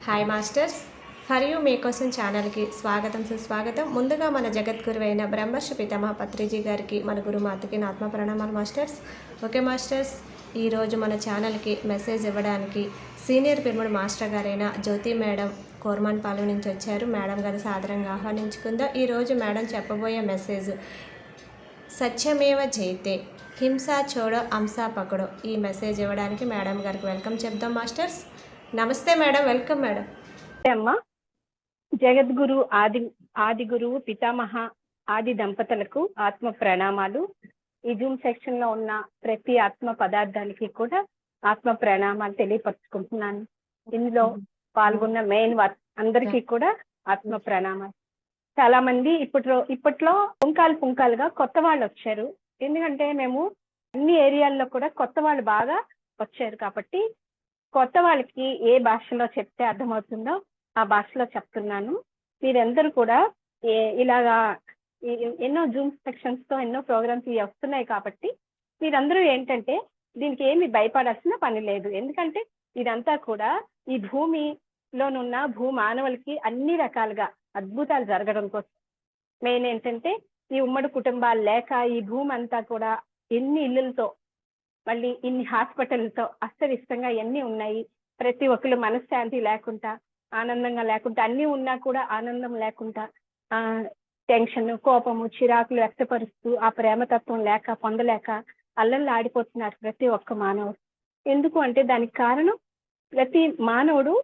Hi masters for you మీకోసం ఛానల్కి స్వాగతం సుస్వాగతం. ముందుగా మన జగద్గురు అయిన బ్రహ్మర్షి పితామహ పత్రిజీ గారికి మన గురుమాతకి నా ఆత్మ ప్రణామాలు మాస్టర్స్ ఓకే మాస్టర్స్ ఈరోజు మన ఛానల్కి మెసేజ్ ఇవ్వడానికి సీనియర్ పిరుముడు మాస్టర్ గారైన జ్యోతి మేడం కోర్మాన్ పాలెం నుంచి వచ్చారు. మేడం గారు సాధారణంగా ఆహ్వానించుకుందాం. ఈరోజు మేడం చెప్పబోయే మెసేజ్ సత్యమేవ జైతే హింస చోడో అంసా పకడో. ఈ మెసేజ్ ఇవ్వడానికి మేడం గారికి వెల్కమ్ చెప్దాం మాస్టర్స్ నమస్తే మేడం వెల్కమ్ మేడం. అమ్మా. జగద్గురు ఆది ఆది గురువు పితామహ ఆది దంపతులకు ఆత్మ ప్రణామాలు. ఈ జూమ్ సెక్షన్లో ఉన్న ప్రతి ఆత్మ పదార్థానికి కూడా ఆత్మ ప్రణామాలు తెలియపరుచుకుంటున్నాను. ఇందులో పాల్గొన్న మెయిన్ అందరికీ కూడా ఆత్మ ప్రణామాలు. చాలా మంది ఇప్పట్లో ఇప్పట్లో పుంకాలు పుంకాలుగా కొత్త వాళ్ళు వచ్చారు. ఎందుకంటే మేము అన్ని ఏరియాల్లో కూడా కొత్త వాళ్ళు బాగా వచ్చారు కాబట్టి కొత్త వాళ్ళకి ఏ భాషలో చెప్తే అర్థమవుతుందో ఆ భాషలో చెప్తున్నాను. మీరందరూ కూడా ఇలాగా ఎన్నో జూమ్ సెక్షన్స్తో ఎన్నో ప్రోగ్రామ్స్ ఇవి వస్తున్నాయి కాబట్టి మీరందరూ ఏంటంటే దీనికి ఏమి భయపడాల్సిన పని లేదు. ఎందుకంటే ఇదంతా కూడా ఈ భూమిలోనున్న భూ మానవులకి అన్ని రకాలుగా అద్భుతాలు జరగడం కోసం. మెయిన్ ఏంటంటే ఈ ఉమ్మడి కుటుంబాలు లేక ఈ భూమి అంతా కూడా ఎన్ని ఇళ్ళతో మళ్ళీ ఇన్ని హాస్పిటల్తో అస్తవ్యస్తంగా ఎన్ని ఉన్నాయి? ప్రతి ఒక్కరు మనశ్శాంతి లేకుండా ఆనందంగా లేకుండా అన్ని ఉన్నా కూడా ఆనందం లేకుండా ఆ టెన్షన్ కోపము చిరాకులు వ్యక్తపరుస్తూ ఆ ప్రేమతత్వం లేక పొందలేక అల్లల్లో ఆడిపోతున్నారు ప్రతి ఒక్క మానవుడు. ఎందుకు అంటే దానికి కారణం ప్రతి మానవుడు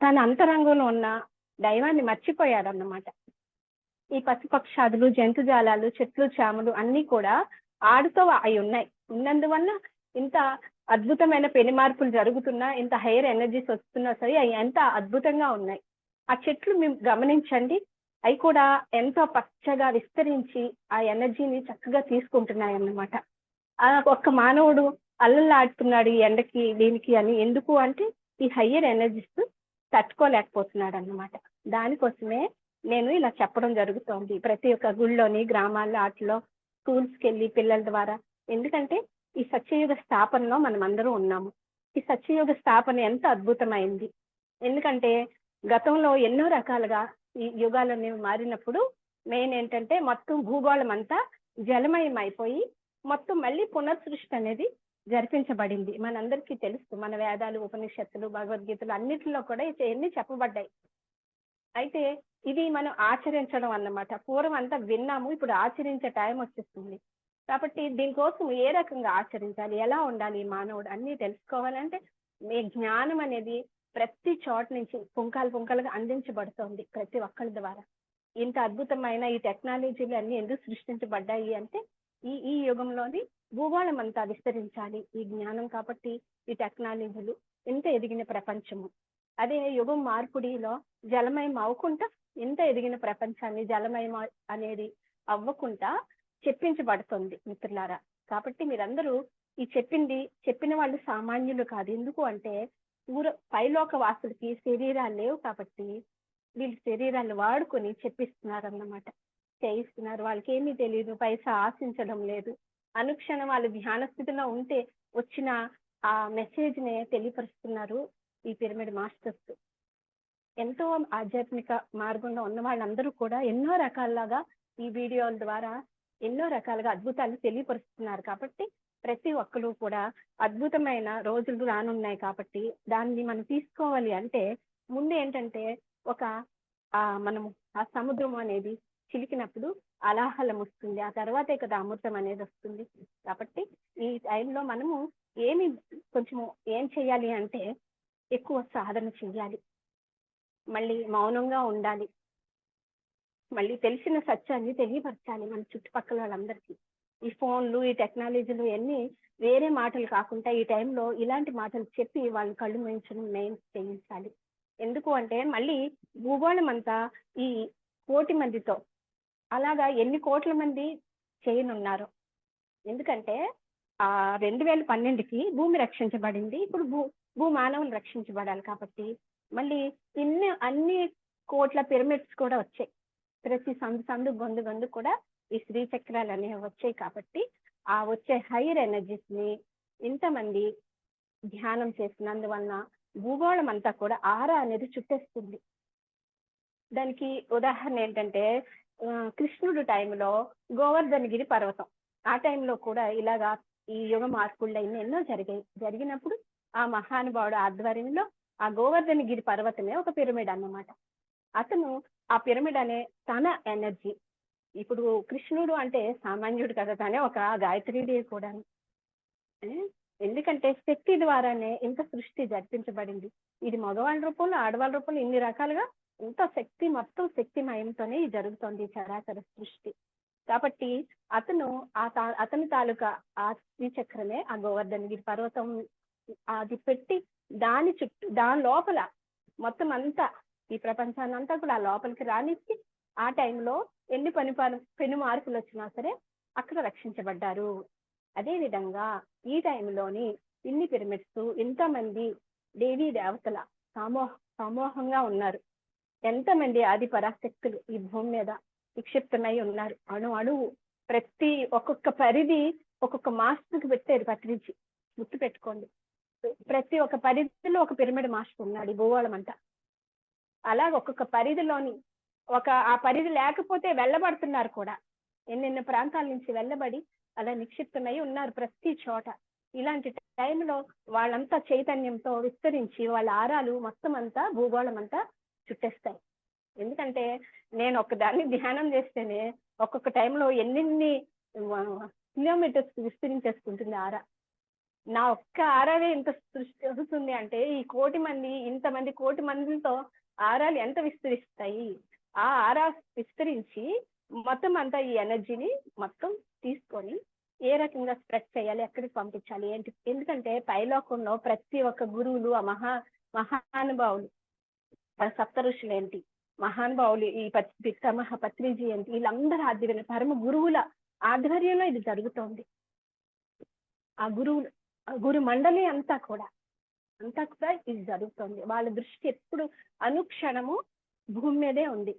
తన అంతరంగంలో ఉన్న దైవాన్ని మర్చిపోయాడు అన్నమాట ఈ పశుపక్షాదులు జంతుజాలాలు చెట్లు చాములు అన్ని కూడా ఆడుతో అయి ఉన్నాయి. ఉన్నందువల్ల ఇంత అద్భుతమైన పెను మార్పులు జరుగుతున్నా ఇంత హైయర్ ఎనర్జీస్ వస్తున్నా సరే అవి ఎంత అద్భుతంగా ఉన్నాయి? ఆ చెట్లు మేము గమనించండి. అవి కూడా ఎంతో పచ్చగా విస్తరించి ఆ ఎనర్జీని చక్కగా తీసుకుంటున్నాయి అన్నమాట ఆ ఒక్క మానవుడు అల్లలాడుతున్నాడు ఈ ఎండకి దీనికి అని ఎందుకు అంటే ఈ హయ్యర్ ఎనర్జీస్ తట్టుకోలేకపోతున్నాడు అన్నమాట దానికోసమే నేను ఇలా చెప్పడం జరుగుతోంది. ప్రతి ఒక్క గుళ్ళోని గ్రామాల్లో ఆటలో స్కూల్స్కి వెళ్ళి పిల్లల ద్వారా ఎందుకంటే ఈ సత్యయుగ స్థాపనలో మనం అందరూ ఉన్నాము. ఈ సత్యయుగ స్థాపన ఎంత అద్భుతమైంది. ఎందుకంటే గతంలో ఎన్నో రకాలుగా ఈ యుగాలు అనేవి మారినప్పుడు మెయిన్ ఏంటంటే మొత్తం భూగోళం అంతా జలమయం అయిపోయి మొత్తం మళ్ళీ పునర్సృష్టి అనేది జరిపించబడింది. మనందరికీ తెలుసు మన వేదాలు ఉపనిషత్తులు భగవద్గీతలు అన్నిటిలో కూడా ఇవన్నీ చెప్పబడ్డాయి. అయితే ఇది మనం ఆచరించడం అన్నమాట. పూర్వం అంతా విన్నాము ఇప్పుడు ఆచరించే టైం వచ్చేస్తుంది కాబట్టి దీనికోసం ఏ రకంగా ఆచరించాలి? ఎలా ఉండాలి మానవుడు? అన్ని తెలుసుకోవాలంటే మీ జ్ఞానం అనేది ప్రతి చోట నుంచి పుంకాలు పుంకాలుగా అందించబడుతోంది ప్రతి ఒక్కరి ద్వారా. ఇంత అద్భుతమైన ఈ టెక్నాలజీలు అన్ని ఎందుకు సృష్టించబడ్డాయి అంటే ఈ ఈ యుగంలోని భూగోళం అంతా విస్తరించాలి ఈ జ్ఞానం కాబట్టి ఈ టెక్నాలజీలు ఇంత ఎదిగిన ప్రపంచము. అదే యుగం మార్పుడిలో జలమయం అవ్వకుండా ఇంత ఎదిగిన ప్రపంచాన్ని జలమయం అనేది అవ్వకుండా చెప్పించబడుతుంది మిత్రులారా. కాబట్టి మీరందరూ ఈ చెప్పింది చెప్పిన వాళ్ళు సామాన్యులు కాదు. ఎందుకు అంటే ఊర పైలోక వాసులకి శరీరాలు లేవు కాబట్టి వీళ్ళు శరీరాలు వాడుకొని చెప్పిస్తున్నారు అన్నమాట చేయిస్తున్నారు. వాళ్ళకి ఏమీ తెలియదు పైసా ఆశించడం లేదు. అనుక్షణం వాళ్ళు ధ్యాన స్థితిలో ఉంటే వచ్చిన ఆ మెసేజ్ని తెలియపరుస్తున్నారు ఈ పిరమిడ్ మాస్టర్స్. ఎంతో ఆధ్యాత్మిక మార్గంలో ఉన్న వాళ్ళందరూ కూడా ఎన్నో రకాలుగా ఈ వీడియోల ద్వారా ఎన్నో రకాలుగా అద్భుతాలు తెలియపరుస్తున్నారు కాబట్టి ప్రతి ఒక్కరు కూడా అద్భుతమైన రోజులు రానున్నాయి కాబట్టి దాన్ని మనం తీసుకోవాలి అంటే ముందు ఏంటంటే ఒక ఆ మనము ఆ సముద్రం అనేది చిలికినప్పుడు అలాహలం వస్తుంది. ఆ తర్వాతే కదా అమృతం అనేది వస్తుంది. కాబట్టి ఈ టైంలో మనము ఏమి కొంచెము ఏం చేయాలి అంటే ఎక్కువ సాధన చెయ్యాలి. మళ్ళీ మౌనంగా ఉండాలి. మళ్ళీ తెలిసిన సత్యాన్ని తెలియపరచాలి మన చుట్టుపక్కల వాళ్ళందరికీ. ఈ ఫోన్లు ఈ టెక్నాలజీలు ఇవన్నీ వేరే మాటలు కాకుండా ఈ టైంలో ఇలాంటి మాటలు చెప్పి వాళ్ళ కళ్ళు మించడం మెయిన్ చేయించాలి. ఎందుకు అంటే మళ్ళీ భూగోళం అంతా ఈ కోటి మందితో అలాగా ఎన్ని కోట్ల మంది చేయనున్నారు. ఎందుకంటే ఆ రెండు వేల పన్నెండుకి భూమి రక్షించబడింది. ఇప్పుడు భూ భూ మానవులు రక్షించబడాలి కాబట్టి. మళ్ళీ ఇన్ని అన్ని కోట్ల పిరమిడ్స్ కూడా వచ్చాయి. ప్రతి సందు సందు గొందు గొందు కూడా ఈ శ్రీ చక్రాలు అనేవి వచ్చాయి కాబట్టి ఆ వచ్చే హైయర్ ఎనర్జీస్ని ఇంతమంది ధ్యానం చేసినందువలన భూగోళం అంతా కూడా ఆరా అనేది చుట్టేస్తుంది. దానికి ఉదాహరణ ఏంటంటే కృష్ణుడు టైంలో గోవర్ధనగిరి పర్వతం. ఆ టైంలో కూడా ఇలాగా ఈ యుగ మార్పుళ్ళు అయిన ఎన్నో జరిగాయి. జరిగినప్పుడు ఆ మహానుభావుడు ఆధ్వర్యంలో ఆ గోవర్ధనగిరి పర్వతమే ఒక పిరమిడ్ అన్నమాట. అతను ఆ పిరమిడ్ అనే తన ఎనర్జీ. ఇప్పుడు కృష్ణుడు అంటే సామాన్యుడు కదా తనే ఒక గాయత్రీడే కూడా ఎందుకంటే శక్తి ద్వారానే ఇంత సృష్టి జరిపించబడింది. ఇది మగవాళ్ళ రూపంలో ఆడవాళ్ళ రూపంలో ఇన్ని రకాలుగా ఇంత శక్తి మొత్తం శక్తిమయంతోనే ఇది జరుగుతోంది చరాచర సృష్టి. కాబట్టి అతను ఆ తా- అతని తాలూకా ఆ శ్రీచక్రమే ఆ గోవర్ధనగిరి పర్వతం అది పెట్టి దాని చుట్టూ దాని లోపల మొత్తం అంతా ఈ ప్రపంచాన్ని అంతా కూడా ఆ లోపలికి రానిచ్చి ఆ టైంలో ఎన్ని పని పెను మార్పులు వచ్చినా సరే అక్కడ రక్షించబడ్డారు. అదే విధంగా ఈ టైంలోని ఇన్ని పిరమిడ్స్ ఇంతమంది దేవీ దేవతల సమూహ సమూహంగా ఉన్నారు. ఎంతమంది ఆది పరాశక్తులు ఈ భూమి మీద నిక్షిప్తమై ఉన్నారు. అణు అణువు ప్రతి ఒక్కొక్క పరిధి ఒక్కొక్క మాస్టర్కి పెట్టారు పత్రించి గుర్తు పెట్టుకోండి ప్రతి ఒక్క పరిధిలో ఒక పిరమిడ్ మాస్టర్ ఉన్నాడు ఈ భూగోళం అంతా అలా ఒక్కొక్క పరిధిలోని ఒక ఆ పరిధి లేకపోతే వెళ్ళబడుతున్నారు కూడా. ఎన్నెన్న ప్రాంతాల నుంచి వెళ్ళబడి అలా నిక్షిప్తమై ఉన్నారు ప్రతి చోట. ఇలాంటి టైంలో వాళ్ళంతా చైతన్యంతో విస్తరించి వాళ్ళ ఆరాలు మొత్తం అంతా భూగోళం అంతా చుట్టేస్తాయి. ఎందుకంటే నేను ఒకదాన్ని ధ్యానం చేస్తేనే ఒక్కొక్క టైంలో ఎన్నెన్ని కిలోమీటర్స్ విస్తరించేసుకుంటుంది ఆరా. నా ఒక్క ఆరావే ఇంత సృష్టి అవుతుంది అంటే ఈ కోటి మంది ఇంతమంది కోటి మందితో ఆరాలు ఎంత విస్తరిస్తాయి? ఆ ఆరా విస్తరించి మొత్తం అంతా ఈ ఎనర్జీని మొత్తం తీసుకొని ఏ రకంగా స్ప్రెడ్ చేయాలి? ఎక్కడికి పంపించాలి? ఏంటి? ఎందుకంటే పైలోకంలో ప్రతి ఒక్క గురువులు ఆ మహా మహానుభావులు సప్త ఋషులు ఏంటి? మహానుభావులు ఈ పత్- పితామహ పత్రిజీ ఏంటి? వీళ్ళందరూ ఆధ్వర్యంలో పరమ గురువుల ఆధ్వర్యంలో ఇది జరుగుతోంది. ఆ గురువులు గురు మండలి అంతా కూడా అంతా కూడా ఇది జరుగుతుంది. వాళ్ళ దృష్టి ఎప్పుడు అనుక్షణము భూమి మీదే ఉంది.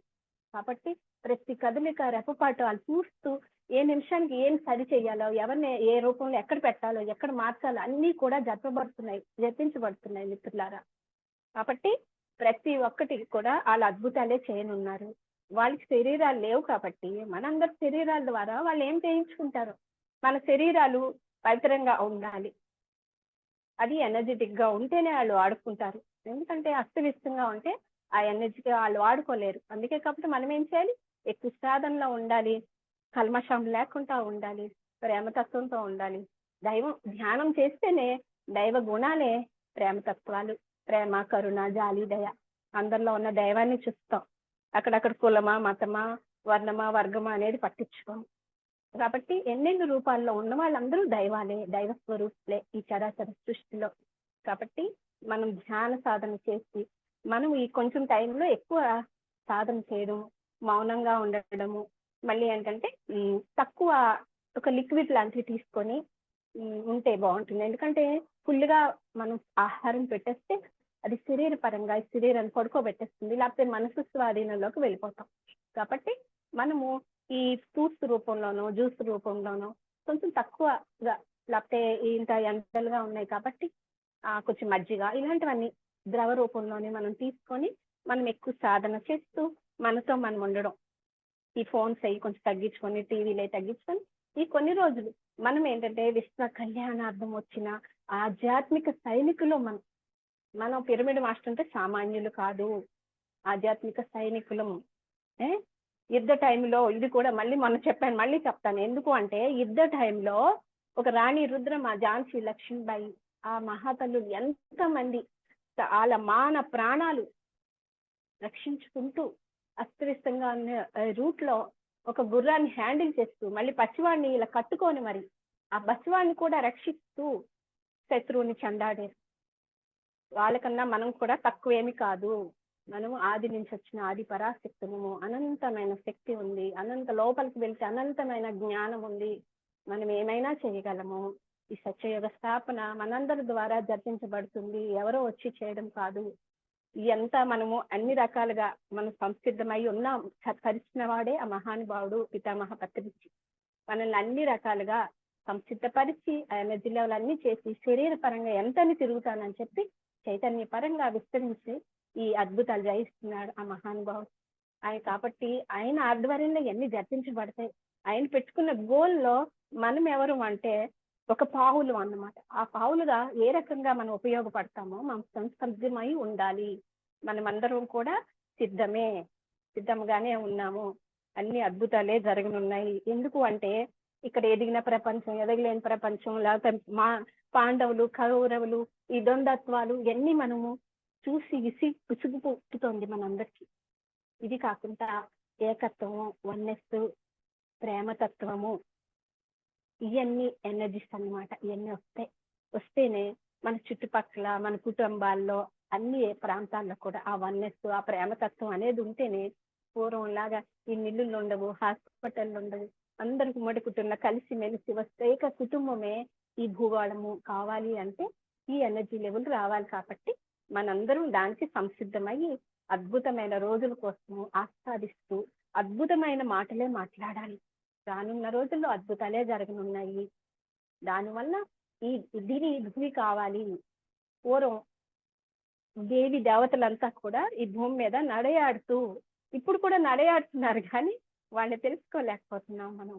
కాబట్టి ప్రతి కదలిక రెప్పపాటు వాళ్ళు చూస్తూ ఏ నిమిషానికి ఏం సరి చేయాలో ఎవరిని ఏ రూపంలో ఎక్కడ పెట్టాలో ఎక్కడ మార్చాలో అన్నీ కూడా జరపబడుతున్నాయి జపించబడుతున్నాయి మిత్రులారా. కాబట్టి ప్రతి ఒక్కటి కూడా వాళ్ళు అద్భుతాలే చేయనున్నారు. వాళ్ళకి శరీరాలు లేవు కాబట్టి మనందరి శరీరాల ద్వారా వాళ్ళు ఏం చేయించుకుంటారు? మన శరీరాలు పవిత్రంగా ఉండాలి. అది ఎనర్జెటిక్గా ఉంటేనే వాళ్ళు ఆడుకుంటారు. ఎందుకంటే అస్తవ్యస్తంగా ఉంటే ఆ ఎనర్జీకి వాళ్ళు వాడుకోలేరు అందుకే కాబట్టి మనం ఏం చేయాలి? ఎక్కువ సాధనలో ఉండాలి. కల్మషం లేకుండా ఉండాలి. ప్రేమతత్వంతో ఉండాలి. దైవం ధ్యానం చేస్తేనే దైవ గుణాలే ప్రేమతత్వాలు. ప్రేమ కరుణ జాలి దయ. అందరిలో ఉన్న దైవాన్ని చూస్తాం. అక్కడక్కడ కులమా మతమా వర్ణమా వర్గమా అనేది పట్టించుకోం కాబట్టి ఎన్నెన్ని రూపాల్లో ఉన్న వాళ్ళందరూ దైవాలే దైవ స్వరూపులే ఈ చరాచర సృష్టిలో. కాబట్టి మనం ధ్యాన సాధన చేసి మనం ఈ కొంచెం టైంలో ఎక్కువ సాధన చేయడం మౌనంగా ఉండడము మళ్ళీ ఏంటంటే తక్కువ ఒక లిక్విడ్ లాంటివి తీసుకొని ఉంటే బాగుంటుంది. ఎందుకంటే ఫుల్గా మనం ఆహారం పెట్టేస్తే అది శరీర పరంగా శరీరాన్ని పడుకోబెట్టేస్తుంది లేకపోతే మనసు స్వాధీనంలోకి వెళ్ళిపోతాం. కాబట్టి మనము ఈ ఫ్రూట్స్ రూపంలోనో జ్యూస్ రూపంలోనో కొంచెం తక్కువగా లేకపోతే ఇంత ఎండలుగా ఉన్నాయి కాబట్టి కొంచెం మజ్జిగ ఇలాంటివన్నీ ద్రవ రూపంలోనే మనం తీసుకొని మనం ఎక్కువ సాధన చేస్తూ మనతో మనం ఉండడం. ఈ ఫోన్స్ అవి కొంచెం తగ్గించుకొని టీవీలు అవి తగ్గించుకొని ఈ కొన్ని రోజులు మనం ఏంటంటే విశ్వ కళ్యాణార్థం వచ్చిన ఆధ్యాత్మిక సైనికులు మనం. మనం పిరమిడ్ మాస్టర్ అంటే సామాన్యులు కాదు. ఆధ్యాత్మిక సైనికులం ఏ? యుద్ధ టైంలో ఇది కూడా మళ్ళీ మొన్న చెప్పాను మళ్ళీ చెప్తాను. ఎందుకు అంటే యుద్ధ టైంలో ఒక రాణి రుద్రమ ఝాన్సీ లక్ష్మీబాయి ఆ మహాతల్లు ఎంతమంది వాళ్ళ మాన ప్రాణాలు రక్షించుకుంటూ అస్తవ్యస్తంగా ఉన్న రూట్లో ఒక గుర్రాన్ని హ్యాండిల్ చేస్తూ మళ్ళీ పచ్చివాడిని ఇలా కట్టుకొని మరి ఆ పసివాడిని కూడా రక్షిస్తూ శత్రువుని చెండాడారు. వాళ్ళకన్నా మనం కూడా తక్కువేమి కాదు. మనము ఆది నుంచి వచ్చిన ఆది పరాశక్తులము అనంతమైన శక్తి ఉంది అనంత లోపలికి వెళ్తే అనంతమైన జ్ఞానం ఉంది. మనం ఏమైనా చేయగలము? ఈ సత్యయుగ స్థాపన మనందరి ద్వారా జరిపించబడుతుంది ఎవరో వచ్చి చేయడం కాదు. ఇదంతా మనము అన్ని రకాలుగా మనం సంసిద్ధమై ఉన్నాం. పరిచిన వాడే ఆ మహానుభావుడు పితామహ పత్రిచి. మనల్ని అన్ని రకాలుగా సంసిద్ధపరిచి ఆ ఎనర్జీ లెవెల్ అన్ని చేసి శరీర పరంగా ఎంతని తిరుగుతానని చెప్పి చైతన్య పరంగా విస్తరించి ఈ అద్భుతాలు జయిస్తున్నాడు ఆ మహానుభావుడు. ఆయన కాబట్టి ఆయన ఆధ్వర్యంలో ఎన్ని జరిపించబడతాయి. ఆయన పెట్టుకున్న గోల్లో మనం ఎవరు అంటే ఒక పావులు అన్నమాట. ఆ పావులుగా ఏ రకంగా మనం ఉపయోగపడతామో మనం సంసిద్ధమై ఉండాలి. మనమందరం కూడా సిద్ధమే సిద్ధంగానే ఉన్నాము. అన్ని అద్భుతాలే జరగనున్నాయి. ఎందుకు అంటే ఇక్కడ ఎదిగిన ప్రపంచం ఎదగలేని ప్రపంచం లేకపోతే మా పాండవులు కౌరవులు ఈ ద్వందత్వాలు ఇవన్నీ మనము చూసి విసి విసుగు పుట్టుతోంది మనందరికీ. ఇది కాకుండా ఏకత్వము వన్నెస్ ప్రేమతత్వము ఇవన్నీ ఎనర్జీస్ అన్నమాట. ఇవన్నీ వస్తాయి వస్తేనే మన చుట్టుపక్కల మన కుటుంబాల్లో అన్ని ప్రాంతాల్లో కూడా ఆ వన్నెస్ ఆ ప్రేమతత్వం అనేది ఉంటేనే పూర్వం లాగా ఈ మిల్లులు ఉండవు హాస్పిటల్ ఉండవు అందరికి ఉమ్మడి కుటుంబం కలిసి మెలిసి వస్తే ఇక కుటుంబమే ఈ భూగోళము కావాలి అంటే ఈ ఎనర్జీ లెవెల్ రావాలి కాబట్టి మనందరం దానికి సంసిద్ధమయ్యి అద్భుతమైన రోజుల కోసం ఆస్వాదిస్తూ అద్భుతమైన మాటలే మాట్లాడాలి. రానున్న రోజుల్లో అద్భుతాలే జరగనున్నాయి. దానివల్ల ఈ దీని భూమి కావాలి. పూర్వం దేవి దేవతలంతా కూడా ఈ భూమి మీద నడయాడుతూ ఇప్పుడు కూడా నడయాడుతున్నారు కానీ వాళ్ళని తెలుసుకోలేకపోతున్నాం మనం.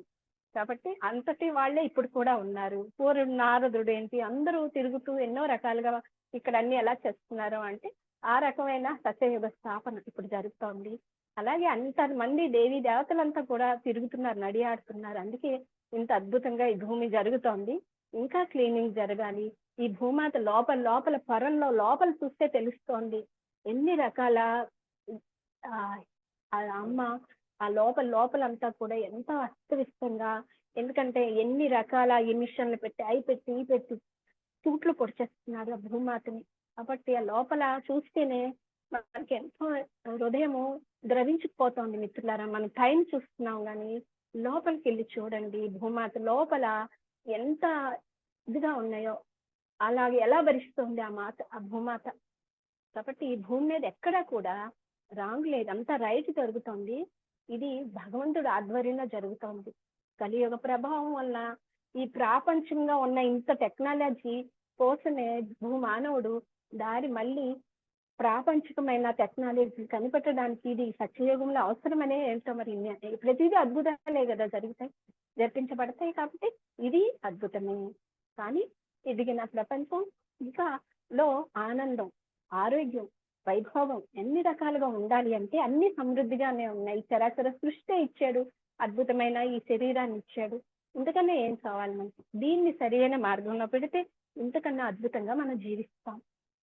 కాబట్టి అంతటి వాళ్ళే ఇప్పుడు కూడా ఉన్నారు. పూర్వం నారదుడు ఏంటి? అందరూ తిరుగుతూ ఎన్నో రకాలుగా ఇక్కడ అన్ని ఎలా చేస్తున్నారు అంటే ఆ రకమైన సత్యయుగ స్థాపన ఇప్పుడు జరుగుతోంది అలాగే అంత మంది దేవి దేవతలంతా కూడా తిరుగుతున్నారు నడియాడుతున్నారు. అందుకే ఇంత అద్భుతంగా ఈ భూమి జరుగుతోంది. ఇంకా క్లీనింగ్ జరగాలి. ఈ భూమాత లోపల లోపల పొరల్లో లోపల చూస్తే తెలుస్తోంది. ఎన్ని రకాల అమ్మ ఆ లోపల లోపలంతా కూడా ఎంత అస్తవ్యస్తంగా ఎందుకంటే ఎన్ని రకాల ఎమిషన్లు పెట్టి అవి పెట్టి ఈ పెట్టి సూట్లు పొడిచేస్తున్నారు ఆ భూమాతని. కాబట్టి ఆ లోపల చూస్తేనే మనకి ఎంతో హృదయము ద్రవించుకుపోతోంది మిత్రులారా. మనం టైం చూస్తున్నాం కానీ లోపలికి వెళ్ళి చూడండి భూమాత లోపల ఎంత ఇదిగా ఉన్నాయో అలాగే ఎలా భరిస్తుంది ఆ మాత ఆ భూమాత. కాబట్టి ఈ భూమి మీద ఎక్కడా కూడా రాంగ్ లేదు. అంతా రైట్ జరుగుతోంది. ఇది భగవంతుడు ఆధ్వర్యంలో జరుగుతోంది. కలియుగ ప్రభావం వల్ల ఈ ప్రాపంచంగా ఉన్న ఇంత టెక్నాలజీ కోసమే భూమానవుడు దారి మళ్ళీ ప్రాపంచికమైన టెక్నాలజీ కనిపెట్టడానికి ఇది సత్యయుగంలో అవసరమనే ఏంటో మరి ప్రతిదీ అద్భుతాలే కదా జరుగుతాయి జరిపించబడతాయి కాబట్టి ఇది అద్భుతమే. కానీ ఎదిగిన ప్రపంచం ఇంకా లో ఆనందం ఆరోగ్యం వైభవం ఎన్ని రకాలుగా ఉండాలి అంటే అన్ని సమృద్ధిగానే ఉన్నాయి. చరాచర సృష్టి ఇచ్చాడు అద్భుతమైన ఈ శరీరాన్ని ఇచ్చాడు. ఇంతకన్నా ఏం కావాలి మనకి? దీన్ని సరైన మార్గంలో పెడితే ఇంతకన్నా అద్భుతంగా మనం జీవిస్తాం.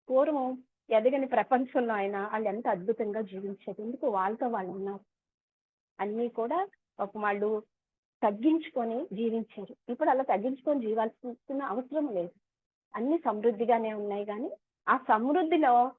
పూర్వం ఎదగని ప్రపంచంలో అయినా వాళ్ళు ఎంత అద్భుతంగా జీవించారు? ఎందుకు వాళ్ళతో వాళ్ళు ఉన్నారు? అన్నీ కూడా ఒక వాళ్ళు తగ్గించుకొని జీవించారు. ఇప్పుడు అలా తగ్గించుకొని జీవాల్సిన అవసరం లేదు. అన్ని సమృద్ధిగానే ఉన్నాయి కానీ ఆ సమృద్ధిలో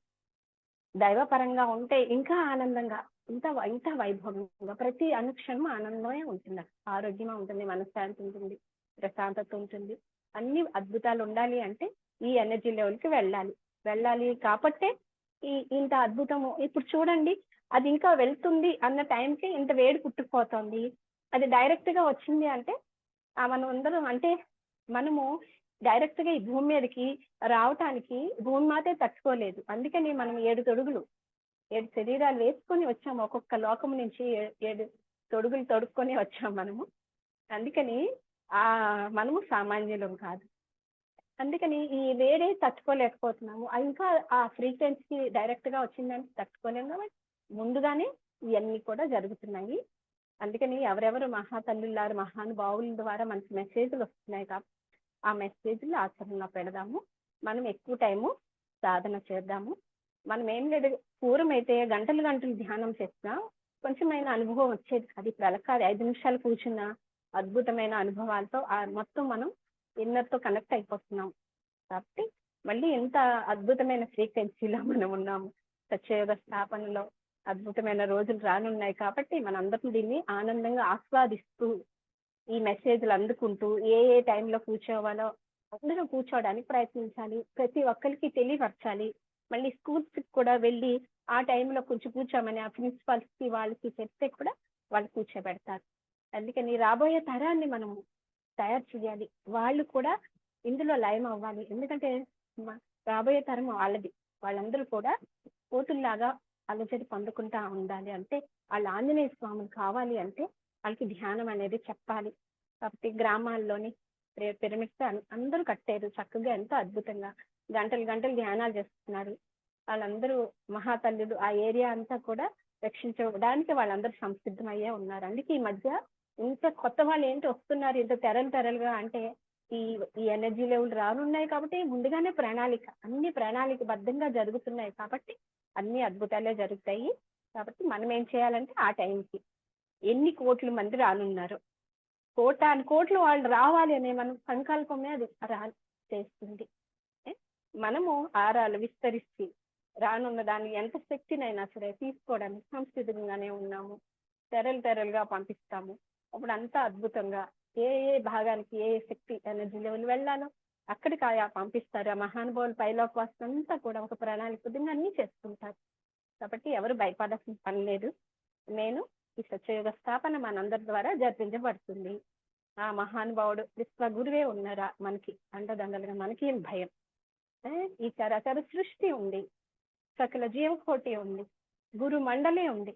దైవపరంగా ఉంటే ఇంకా ఆనందంగా ఇంత ఇంత వైభవంగా ప్రతి అనుక్షణం ఆనందమే ఉంటుంది. ఆరోగ్యమే ఉంటుంది మనశ్శాంతి ఉంటుంది ప్రశాంతత ఉంటుంది. అన్ని అద్భుతాలు ఉండాలి అంటే ఈ ఎనర్జీ లెవెల్కి వెళ్ళాలి. వెళ్ళాలి కాబట్టే ఈ ఇంత అద్భుతము. ఇప్పుడు చూడండి అది ఇంకా వెళ్తుంది అన్న టైంకి ఇంత వేడి పుట్టుకుపోతుంది. అది డైరెక్ట్గా వచ్చింది అంటే మనం అందరం అంటే మనము డైరెక్ట్గా ఈ భూమి మీదకి రావటానికి భూమి మాతే తట్టుకోలేదు. అందుకని మనం ఏడు తొడుగులు ఏడు శరీరాలు వేసుకొని వచ్చాము. ఒక్కొక్క లోకం నుంచి ఏడు తొడుగులు తొడుక్కొని వచ్చాం మనము. అందుకని ఆ మనము సామాన్యులం కాదు. అందుకని ఈ వేడే తట్టుకోలేకపోతున్నాము. ఇంకా ఆ ఫ్రీక్వెన్సీ డైరెక్ట్గా వచ్చిందని తట్టుకోలేము కాబట్టి ముందుగానే ఇవన్నీ కూడా జరుగుతున్నాయి. అందుకని ఎవరెవరు మహాతల్లులారు మహానుభావుల ద్వారా మనకి మెసేజ్లు వస్తున్నాయి కాబట్టి ఆ మెసేజ్లు ఆచరణలో పెడదాము. మనం ఎక్కువ టైము సాధన చేద్దాము. మనం ఏం లేదు పూర్వం అయితే గంటలు గంటలు ధ్యానం చేసినా కొంచెమైన అనుభవం వచ్చేది. అది ఇప్పుడు అలా కాదు ఐదు నిమిషాలు కూర్చున్న అద్భుతమైన అనుభవాలతో ఆ మొత్తం మనం ఇన్నర్తో కనెక్ట్ అయిపోతున్నాం. కాబట్టి మళ్ళీ ఎంత అద్భుతమైన ఫ్రీక్వెన్సీలో మనం ఉన్నాము. సత్యయోగ స్థాపనలో అద్భుతమైన రోజులు రానున్నాయి కాబట్టి మనందరం దీన్ని ఆనందంగా ఆస్వాదిస్తూ ఈ మెసేజ్లు అందుకుంటూ ఏ ఏ టైంలో కూర్చోవాలో అందరూ కూర్చోవడానికి ప్రయత్నించాలి. ప్రతి ఒక్కరికి తెలియపరచాలి. మళ్ళీ స్కూల్స్ కూడా వెళ్ళి ఆ టైంలో కొంచెం కూర్చోమని ఆ ప్రిన్సిపాల్స్కి వాళ్ళకి చెప్తే కూడా వాళ్ళు కూర్చోబెడతారు. అందుకని రాబోయే తరాన్ని మనము తయారు చేయాలి. వాళ్ళు కూడా ఇందులో లయం అవ్వాలి. ఎందుకంటే రాబోయే తరం వాళ్ళది. వాళ్ళందరూ కూడా కోతుల్లాగా అలజడి పొందుకుంటా ఉండాలి అంటే వాళ్ళ ఆంజనేయ స్వాములు కావాలి అంటే వాళ్ళకి ధ్యానం అనేది చెప్పాలి. కాబట్టి గ్రామాల్లోని పిరమిడ్స్ అందరూ కట్టారు చక్కగా ఎంతో అద్భుతంగా గంటలు గంటలు ధ్యానాలు చేస్తున్నారు. వాళ్ళందరూ మహాతల్లుడు ఆ ఏరియా అంతా కూడా రక్షించడానికి వాళ్ళందరూ సంసిద్ధమయ్యే ఉన్నారు. అందుకే ఈ మధ్య ఇంత కొత్త వాళ్ళు ఏంటి వస్తున్నారు ఇంత తెరలు తెరలుగా అంటే ఈ ఈ ఎనర్జీ లెవెల్ రానున్నాయి కాబట్టి ముందుగానే ప్రణాళిక అన్ని ప్రణాళిక బద్ధంగా జరుగుతున్నాయి కాబట్టి అన్ని అద్భుతాలే జరుగుతాయి. కాబట్టి మనం ఏం చేయాలంటే ఆ టైంకి ఎన్ని కోట్ల మంది రానున్నారు. కోటాను కోట్లు వాళ్ళు రావాలి అనే మనం సంకల్పమే అది రా చేస్తుంది. మనము ఆరాలు విస్తరిస్తే రానున్న దాన్ని ఎంత శక్తినైనా సరే తీసుకోవడానికి సంసిద్ధంగానే ఉన్నాము. తెరలు తెరలుగా పంపిస్తాము. అప్పుడు అంతా అద్భుతంగా ఏ ఏ భాగానికి ఏ ఏ శక్తి ఎనర్జీ లెవెల్ వెళ్ళాలో అక్కడికి ఆయా పంపిస్తారు. ఆ మహానుభావులు పైలోకి అంతా కూడా ఒక ప్రణాళిక అన్ని చేసుకుంటారు కాబట్టి ఎవరు భయపడాల్సిన పని లేదు. నేను ఈ సత్యయుగ స్థాపన మనందరి ద్వారా జరిపించబడుతుంది. ఆ మహానుభావుడు విశ్వ గురువే ఉన్నారా. మనకి అండదండలుగా మనకి ఏం భయం. ఈ చరాచర సృష్టి ఉంది. సకల జీవకోటి ఉంది. గురు మండలే ఉంది.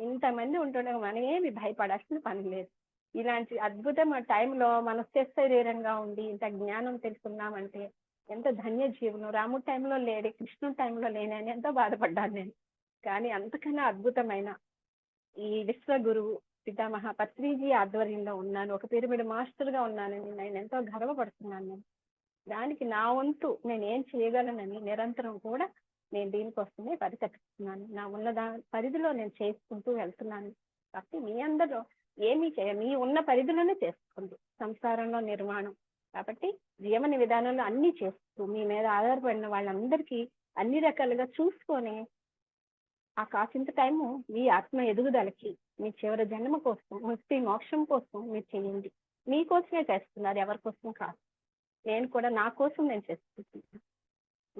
ఇంతమంది ఉంటుండగా మనం ఏమి భయపడాల్సిన పని లేదు. ఇలాంటి అద్భుతం టైంలో మన శరీరంగా ఉండి ఇంత జ్ఞానం తెలుసుకున్నామంటే ఎంత ధన్య జీవనం రాముడు టైంలో లేడే కృష్ణుడు టైంలో లేనని అని ఎంతో బాధపడ్డాను నేను. కానీ అంతకన్నా అద్భుతమైన ఈ విశ్వగురువు పితామహ పత్రిజీ ఆధ్వర్యంలో ఉన్నాను. ఒక పిరమిడ్ మాస్టర్గా ఉన్నానని నేను ఎంతో గర్వపడుతున్నాను నేను. దానికి నా వంతు నేను ఏం చేయగలనని నిరంతరం కూడా నేను దీనికోసమే పరితపిస్తున్నాను. నా ఉన్న దా పరిధిలో నేను చేసుకుంటూ వెళ్తున్నాను. కాబట్టి మీ అందరూ ఏమీ చేయ మీ ఉన్న పరిధిలోనే చేసుకోండి సంసారంలో నిర్మాణం. కాబట్టి జీవన విధానంలో అన్ని చేస్తూ మీ మీద ఆధారపడిన వాళ్ళందరికీ అన్ని రకాలుగా చూసుకొని ఆ కాసింత టైము మీ ఆత్మ ఎదుగుదలకి మీ చివరి జన్మ కోసం ముక్తి మోక్షం కోసం మీరు చేయండి. మీకోసమే చేస్తున్నారు ఎవరి కోసం కాదు. నేను కూడా నా కోసం నేను చేసుకుంటున్నాను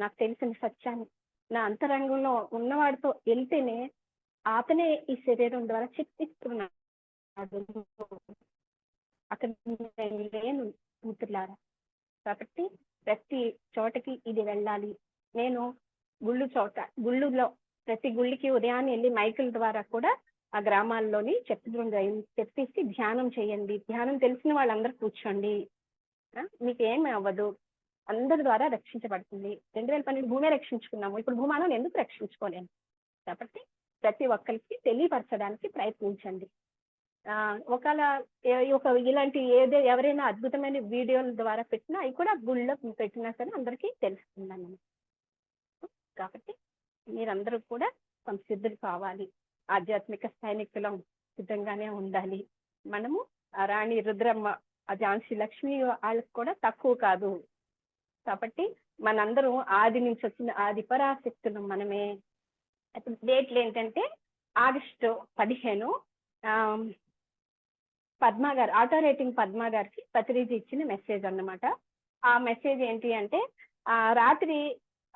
నాకు తెలిసిన సత్యాన్ని. నా అంతరంగంలో ఉన్నవాడితో వెళ్తేనే అతనే ఈ శరీరం ద్వారా చెప్పిస్తున్నాడు అక్కడ లేను మిత్రులారా. కాబట్టి ప్రతి చోటకి ఇది వెళ్ళాలి. నేను గుళ్ళు చోట గుళ్ళులో ప్రతి గుళ్ళకి ఉదయాన్నే వెళ్ళి మైకుల ద్వారా కూడా ఆ గ్రామాల్లోని చెప్పడం చెప్పేసి ధ్యానం చేయండి. ధ్యానం తెలిసిన వాళ్ళందరూ కూర్చోండి. మీకు ఏమి అవ్వదు. అందరి ద్వారా రక్షించబడుతుంది. రెండు వేల పన్నెండు భూమే రక్షించుకున్నాము. ఇప్పుడు భూమానం ఎందుకు రక్షించుకోలేము? కాబట్టి ప్రతి ఒక్కరికి తెలియపరచడానికి ప్రయత్నించండి. ఆ ఒకవేళ ఒక ఇలాంటి ఏదో ఎవరైనా అద్భుతమైన వీడియోల ద్వారా పెట్టినా అవి కూడా గుళ్ళో పెట్టినా సరే అందరికీ తెలుస్తుందని కాబట్టి మీరందరూ కూడా సంసిద్ధులు కావాలి. ఆధ్యాత్మిక సైనికులం సిద్ధంగానే ఉండాలి. మనము రాణి రుద్రమ్మ ఝాన్సీ లక్ష్మి వాళ్ళకి కూడా తక్కువ కాదు. కాబట్టి మనందరం ఆది నుంచి వచ్చిన ఆది పరాశక్తులు మనమే. అప్పుడు డేట్లు ఏంటంటే ఆగస్టు పదిహేను ఆ, గారు ఆటో రేటింగ్ పద్మ గారికి పత్రిజీ ఇచ్చిన మెసేజ్ అన్నమాట. ఆ మెసేజ్ ఏంటి అంటే ఆ రాత్రి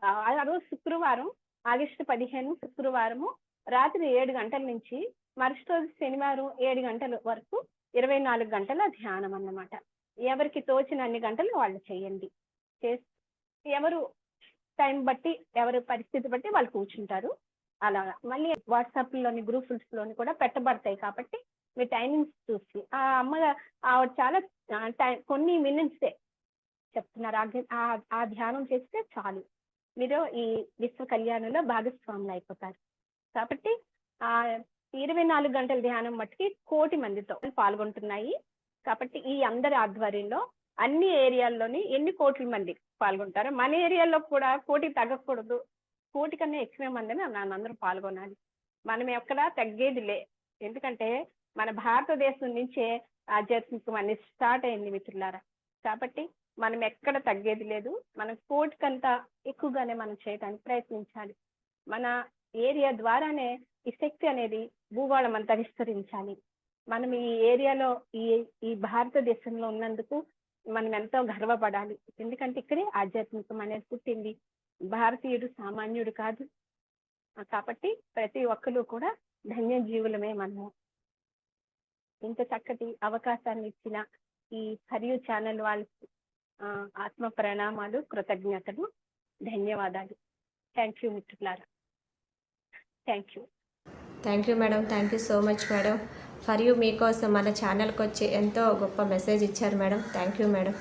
ఆ రోజు శుక్రవారం ఆగస్టు పదిహేను శుక్రవారము రాత్రి ఏడు గంటల నుంచి మరుసటి రోజు శనివారం ఏడు గంటల వరకు ఇరవై నాలుగు గంటల ధ్యానం అన్నమాట. ఎవరికి తోచిన అన్ని గంటలు వాళ్ళు చేయండి. చేసి ఎవరు టైం బట్టి ఎవరి పరిస్థితి బట్టి వాళ్ళు కూర్చుంటారు. అలా మళ్ళీ వాట్సాప్లోని గ్రూప్స్లోని కూడా పెట్టబడతాయి కాబట్టి మీ టైమింగ్స్ చూసి. ఆ అమ్మ ఆవిడ చాలా టైం కొన్ని మినిట్సే చెప్తున్నారు. ఆ ధ్యానం చేస్తే చాలు. మీరు ఈ విశ్వ కళ్యాణంలో భాగస్వాములు అయిపోతారు. కాబట్టి ఆ ఇరవై నాలుగు గంటల ధ్యానం మట్టుకి కోటి మందితో పాల్గొంటున్నాయి. కాబట్టి ఈ అందరి ఆధ్వర్యంలో అన్ని ఏరియాల్లోని ఎన్ని కోట్ల మంది పాల్గొంటారు మన ఏరియాలో కూడా కోటి తగ్గకూడదు. కోటి కన్నా ఎక్కువ మందిని నన్ను పాల్గొనాలి. మనం ఎక్కడ తగ్గేది లే. ఎందుకంటే మన భారతదేశం నుంచే ఆధ్యాత్మికం అనేది స్టార్ట్ అయింది మిత్రులారా. కాబట్టి మనం ఎక్కడ తగ్గేది లేదు. మనం కోటికంతా ఎక్కువగానే మనం చేయడానికి ప్రయత్నించాలి. మన ఏరియా ద్వారానే ఈ శక్తి అనేది భూగోళం అంతా విస్తరించాలి. మనం ఈ ఏరియాలో ఈ ఈ భారతదేశంలో ఉన్నందుకు మనం ఎంతో గర్వపడాలి. ఎందుకంటే ఇక్కడే ఆధ్యాత్మికం అనేది పుట్టింది. భారతీయుడు సామాన్యుడు కాదు. కాబట్టి ప్రతి ఒక్కరు కూడా ధన్యజీవులమే మనము. ఇంత చక్కటి అవకాశాన్ని ఇచ్చిన ఈ హరియు ఛానల్ వాళ్ళకి ఆత్మ ప్రణామాలు కృతజ్ఞతలు ధన్యవాదాలు. థ్యాంక్ యూ మిత్రులారా thank you thank you madam thank you so much madam for you మీకోసం మన ఛానల్కి వచ్చి ఎంతో గొప్ప మెసేజ్ ఇచ్చారు మేడం థ్యాంక్ యూ మేడం